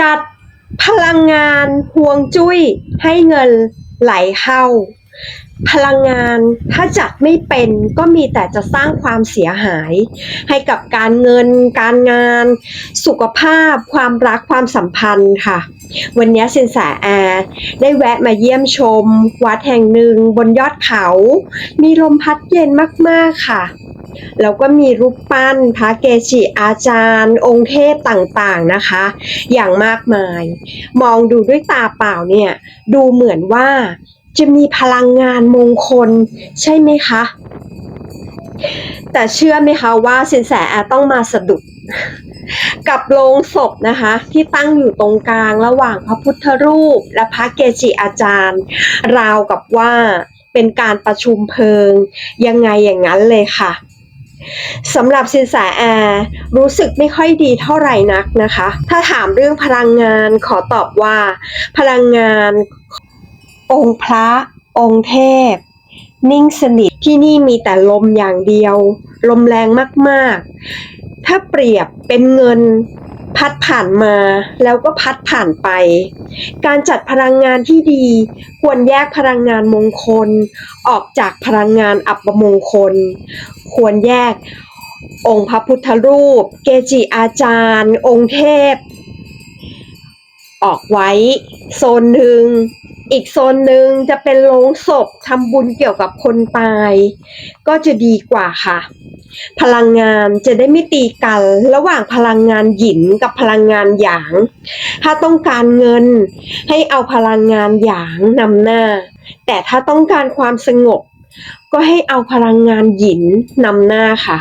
จัดพลังงานห่วงจุ้ยให้เงินไหลเข้า พลังงานถ้าจัดไม่เป็นก็มีแต่จะสร้างความเสียหาย ให้กับการเงิน การงาน สุขภาพ ความรักความสัมพันธ์ค่ะ วันนี้สินแสแอร์ได้แวะมาเยี่ยมชม วัดแห่งหนึ่งบนยอดเขา มีลมพัดเย็นมากๆค่ะ แล้วก็มีรูปปั้นพระเกจิอาจารย์ องค์เทพต่างๆนะคะ อย่างมากมาย มองดูด้วยตาเปล่าเนี่ยดูเหมือนว่าจะมีพลังงานมงคลใช่ไหมคะ แต่เชื่อไหมคะว่าสินแสอร์ต้องมาสะดุดกับโลงศพนะคะ ที่ตั้งอยู่ตรงกลางระหว่างพระพุทธรูป และพระเกจิอาจารย์ ราวกับว่าเป็นการประชุมเพลิง ยังไงอย่างนั้นเลยค่ะ สำหรับสินแสแอร์รู้สึกไม่ค่อยดีเท่าไหร่นักนะคะ ถ้าถามเรื่องพลังงานขอตอบว่า พลังงาน องค์พระ องค์เทพ นิ่งสนิทที่นี่มีแต่ลมอย่างเดียว ลมแรงมากๆ ถ้าเปรียบเป็นเงิน พัดผ่านมาแล้วก็พัดผ่านไป การจัดพลังงานที่ดี ควรแยกพลังงานมงคล ออกจากพลังงานอัปมงคล ควรแยกองค์พระพุทธรูป เกจิอาจารย์ องค์เทพ ออกไว้ โซนหนึ่ง อีกโซนหนึ่งจะเป็นโรงศพทำบุญเกี่ยวกับคนตาย ก็จะดีกว่าค่ะ พลังงานจะได้ไม่ตีกัน ระหว่างพลังงานหยินกับพลังงานหยาง ถ้าต้องการเงินให้เอาพลังงานหยางนำหน้า แต่ถ้าต้องการความสงบ ก็ให้เอาพลังงานหยินนำหน้าค่ะ